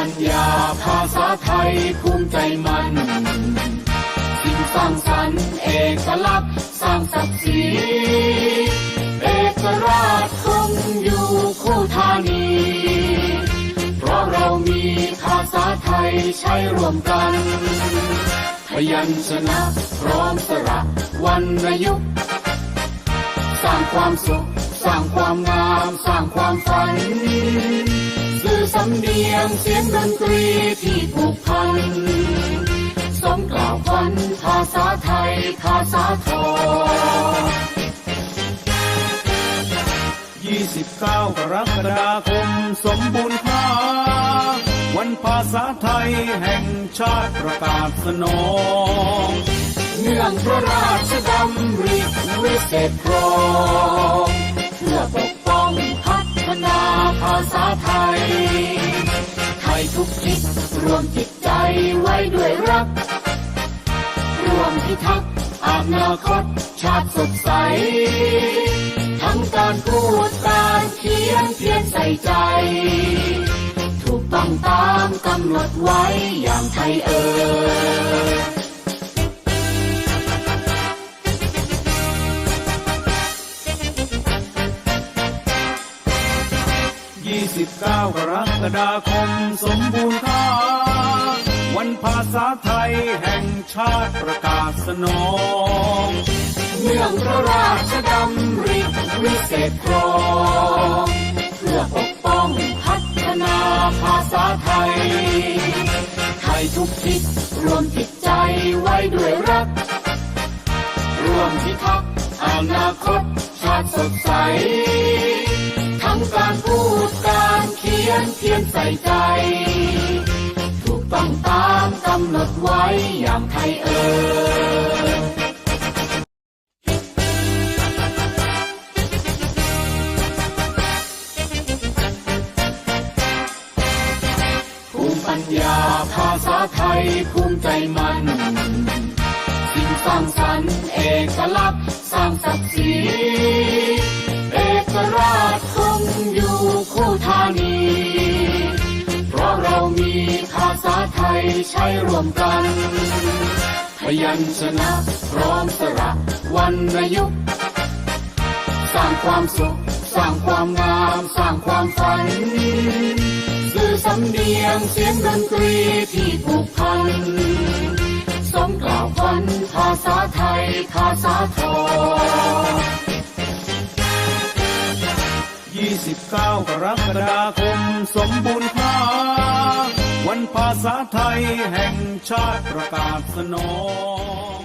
ัญญาภาษาไทยภูมิใจมัน สิ่งสร้างสรรค์เอกลักษณ์สร้างศักดิ์ศรีเอกราชคงอยู่คู่ธานี เพราะเรามีภาษาไทยใช้ร่วมกันพยัญชนะพร้อมสระวรรณยุกสร้างความสุข สร้างความงาม สร้างความฝัน สื่อสำเนียงเสียงดนตรีที่ผูกพันสมกล่าวขวัญภาษาไทยภาษาทอง29กรกฎาคมสมบูรณ์ค่าวันภาษาไทยแห่งชาติประกาศสนองเนื่องพระราชดำริวิเศษครอง ไว้ด้วยรัก รวมพิทักษ์อนาคตชาติสดใส ทั้งการพูดการเขียนเพียรใส่ใจ ถูกต้องตามกำหนดไว้อย่างไทยเอ่ย29กรกฎาคมสมบูรณ์ค่า วันภาษาไทยแห่งชาติประกาศสนองเนื่องพระราชดำริวิเศษครองเพื่อปกป้องพัฒนาภาษาไทย ไทยทุกทิศรวมจิตใจไว้ด้วยรัก รวมพิทักษ์อนาคตชาติสดใส ทั้งการพูดการเขียนเพียรใส่ใจ ไว้ยางไทยเอ่ยภูมิปัญญาภาษาไทยภูมิใจมัน สิ่งสร้างสรรค์เอกลักษณ์สร้างศักดิ์ศรี ใช้ร่วมกัน พยัญชนะพร้อมสระวรรณยุกสร้างความสุข สร้างความงาม สร้างความฝันสื่อสำเนียงเสียงดนตรีที่ผูกพันสมกล่าวขวัญภาษาไทย ภาษาทอง29กรกฎาคม สมบูรณ์ค่า วันภาษาไทยแห่งชาติประกาศสนอง